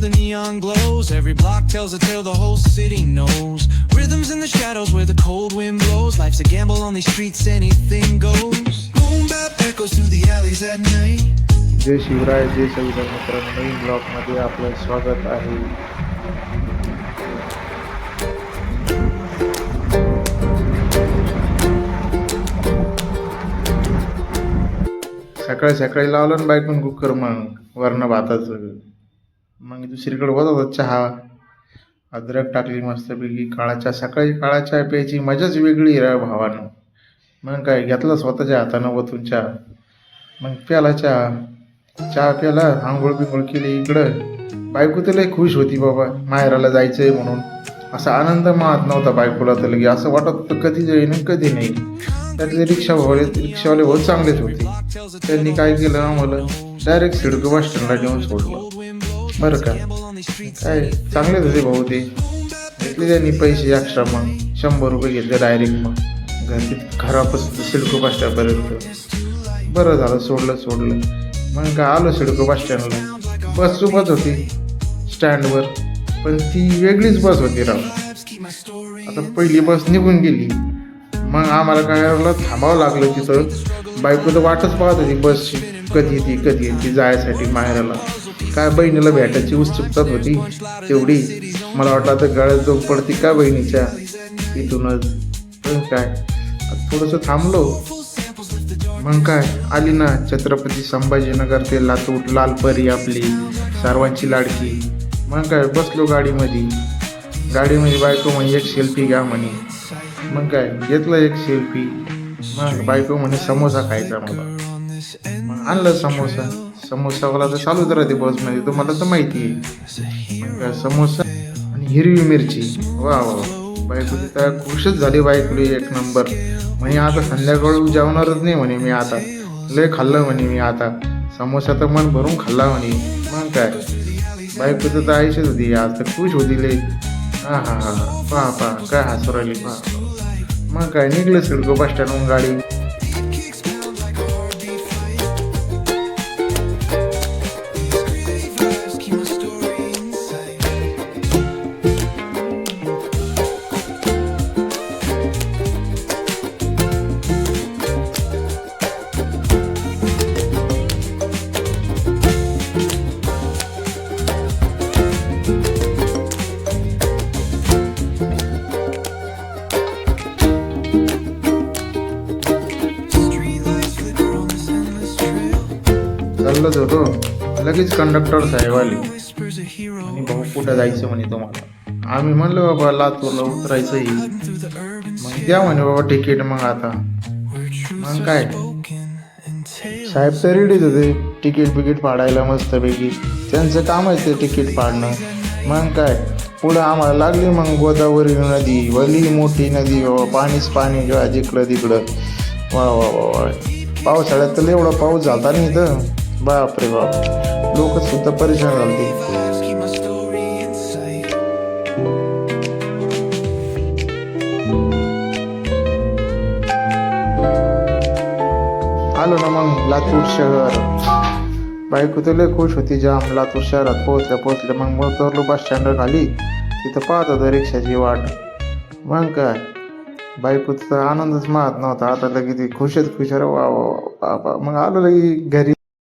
the neon glows Every block tells a tale the whole city knows. Rhythms in the shadows where the cold wind blows. Life's a gamble on these streets, anything goes. Boom bap echoes through the alleys at night. जय शिवराय जय संविधान मित्रांनो नवीन ब्लॉगमध्ये आपलं स्वागत आहे सकाळी सकाळी लावलं ना पण कुकर मग वरण भाताचं मग दुसरीकडे होत होता चहा. अद्रक टाकली मस्तपैकी. काळा चहा सकाळी काळा चहा प्यायची मजाच वेगळी रा भावानं. मग काय घेतला स्वतःच्या हातानं वतून चहा. मग प्याला चहा. चहा प्याला आंघोळ बिंघोळ केली इकडं. बायको तर लय खुश होती बाबा माहेराला जायचंय म्हणून. असा आनंद मात नव्हता बायकोला तर लगे असं वाटत होतं कधी जाईन कधी नाही. त्यातले रिक्षावाले रिक्षावाले बहुत चांगलेच होते. त्यांनी काय केलं आम्हाला? डायरेक्ट सिडको बस स्टँडला नेऊन सोडलं. बरं का. काय चांगलेच होते भाऊ ते. घेतले त्यांनी पैसे एक्स्ट्रा मग. शंभर रुपये घेतले डायरेक्ट मग. घरी खराबच सिडको बस स्टँडपर्यंत बरं झालं सोडलं सोडलं. मग काय आलो सिडको बस स्टँडला बस सोबत होती स्टँडवर पण ती वेगळीच बस होती राव. आता पहिली बस निघून गेली. मग आम्हाला काय थांबावं लागलं तिथं. बायको तर वाटच पाहत होती बसची. कधी येते कधी येते जायसाठी माहेराला. काय बहिणीला भेटायची उत्सुकता होती? तेवढी. मला वाटलं आता गळ्यात जो पडती का बहिणीच्या? इथूनच. पण काय? थोडंसं थांबलो. मग काय? आली ना छत्रपती संभाजीनगर ते लातूर लालपरी आपली सर्वांची लाडकी. मग काय? बसलो गाडीमध्ये. गाडीमध्ये बायको म्हणे एक सेल्फी घ्या म्हणे. मग काय? घेतलं एक सेल्फी मग बायको म्हणे समोसा खायचा मला. मग आणलं समोसा. समोसावाला तर चालूच राहते बसमध्ये तुम्हाला तर माहिती आहे. समोसा आणि हिरवी मिरची. वा वा बायको तिथं खुशच झाली बायकुली एक नंबर म्हणे आता संध्याकाळ जेवणारच नाही म्हणे मी आता. लय खाल्लं म्हणे मी आता. समोसा तर मन भरून खाल्ला म्हणे. मग काय? बायको तर आयुष्यच होती. आज तर खुश होती लय. हा हा हा. पहा पहा. काय हसू राहिली पहा. मग काय निघलं सिडको बस स्टँडहून गाडी. चाललंच होतो लगेच कंडक्टर साहेब आले. आणि भाऊ कुठं जायचं म्हणे तुम्हाला? आम्ही म्हणलो बाबा लातूरला उतरायचं मग द्या म्हणे बाबा तिकीट मग आता. मग काय? साहेब तर रेडीच होते तिकीट बिकीट फाडायला मस्तपैकी. त्यांचं काम आहे ते तिकीट फाडणं मग काय? पुढं आम्हाला लागली मग गोदावरी नदी वली मोठी नदी बाबा पाणीच पाणी जेव्हा जिकडं तिकडं. वा वा वा वा. पावसाळ्यात तर एवढा पाऊस झाला नाही इथं बापरे बाप. लोक सुद्धा परेशान झाले. आलो ना मग लातूर शहर. बायको तर लय खुश होती जाम. लातूर शहरात पोहोचल्या पोहोचल्या मग मग मोतरलो बस स्टँड खाली तिथं पाहत होतं रिक्षाची वाट. मग काय? बायकोचा आनंदच माहत नव्हता. आता लगे ती खुशच खुश रे वा वा. मग आलो लगे घरी.